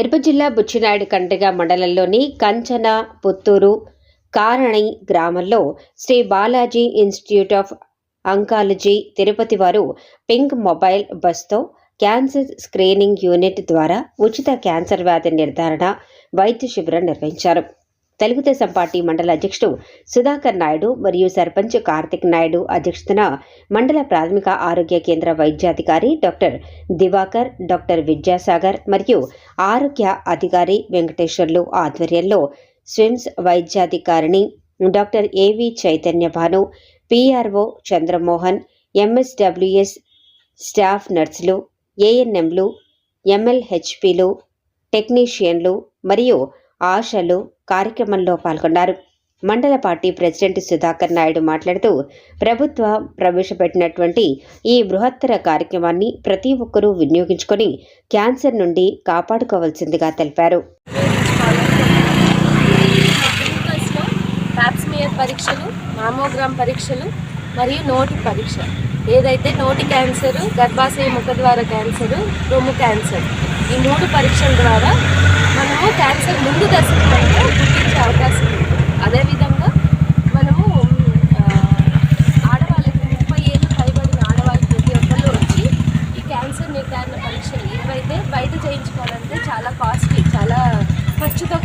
తిరుపతి జిల్లా బుచ్చినాయుడు కండ్రిగ మండలంలోని కంచన పుత్తూరు కారణి గ్రామంలో Sri Balaji institute of oncology Tirupati వారు పింక్ మొబైల్ బస్తో క్యాన్సర్ స్క్రీనింగ్ యూనిట్ ద్వారా ఉచిత క్యాన్సర్ వ్యాధి నిర్ధారణ వైద్య శిబిరం నిర్వహించారు. తెలుగుదేశం పార్టీ మండల అధ్యక్షుడు సుధాకర్ నాయుడు మరియు సర్పంచ్ కార్తిక్ నాయుడు అధ్యక్షతన మండల ప్రాథమిక ఆరోగ్య కేంద్ర వైద్యాధికారి డాక్టర్ దివాకర్ డాక్టర్ విద్యాసాగర్ మరియు ఆరోగ్య అధికారి వెంకటేశ్వర్లు ఆధ్వర్యంలో స్విమ్స్ వైద్యాధికారిని డాక్టర్ ఏవి చైతన్య భాను పిఆర్ఓ చంద్రమోహన్ ఎంఎస్డబ్ల్యూఎస్ స్టాఫ్ నర్సులు ఏఎన్ఎంలు ఎంఎల్హెచ్పిలు టెక్నీషియన్లు మరియు ఆశలు కార్యక్రమంలో పాల్గొన్నారు. మండల పార్టీ ప్రెసిడెంట్ సుధాకర్ నాయుడు మాట్లాడుతూ ప్రభుత్వం ప్రవేశపెట్టినటువంటి ఈ బృహత్తర కార్యక్రమాన్ని ప్రతి ఒక్కరూ వినియోగించుకొని క్యాన్సర్ నుండి కాపాడుకోవాల్సిందిగా తెలిపారు. ప్యాప్స్మియర్ పరీక్షలు మామోగ్రామ్ పరీక్షలు మరియు నోటి పరీక్ష. ఏదైతే నోటి క్యాన్సర్ గర్భాశయ ముఖద్వార క్యాన్సర్ రొమ్ము క్యాన్సర్ ఈ మూడు పరీక్షల ద్వారా మనము క్యాన్సర్ రాయాలన్న పరీక్షలు ఇవైతే బయట చేయించుకోవాలంటే చాలా కాస్ట్లీ చాలా ఖర్చుతో